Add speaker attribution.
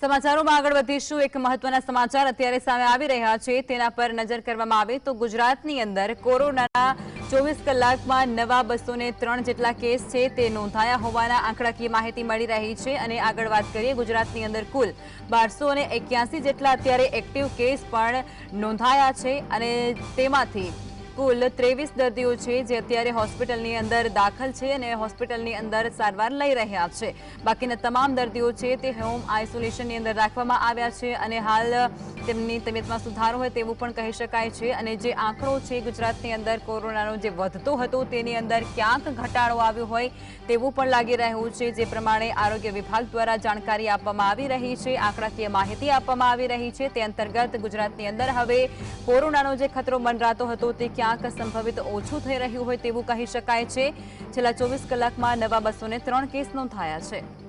Speaker 1: સમાચારોમાં આગળ વધીશું. એક મહત્વના સમાચાર અત્યારે સામે આવી રહ્યા છે. તેના પર નજર કરવામાં આવે તો ગુજરાતની અંદર કોરોનાના ચોવીસ કલાકમાં નવા બસો ત્રણ જેટલા કેસ છે તે નોંધાયા હોવાના આંકડાકીય માહિતી મળી રહી છે. અને આગળ વાત કરીએ ગુજરાતની અંદર કુલ બારસો જેટલા અત્યારે એક્ટિવ કેસ પણ નોંધાયા છે. અને તેમાંથી કુલ ત્રેવીસ દર્દીઓ છે જે અત્યારે હોસ્પિટલની અંદર દાખલ છે અને હોસ્પિટલની અંદર સારવાર લઈ રહ્યા છે. બાકીના તમામ દર્દીઓ છે તે હોમ આઇસોલેશનની અંદર રાખવામાં આવ્યા છે અને હાલ તેમની તબિયતમાં સુધારો હોય તેવું પણ કહી શકાય છે. અને જે આંકડો છે, ગુજરાતની અંદર કોરોનાનો જે વધતો હતો તેની અંદર ક્યાંક ઘટાડો આવ્યો હોય તેવું પણ લાગી રહ્યું છે. જે પ્રમાણે આરોગ્ય વિભાગ દ્વારા જાણકારી આપવામાં આવી રહી છે, આંકડાકીય માહિતી આપવામાં આવી રહી છે. તે અંતર્ગત ગુજરાતની અંદર હવે કોરોનાનો જે ખતરો મંડરાતો હતો તે ક્યાંક સંભવિત ઓછું થઈ રહ્યું હોય તેવું કહી શકાય છે. છેલ્લા ચોવીસ કલાકમાં નવા બસો ત્રણ કેસ નોંધાયા છે.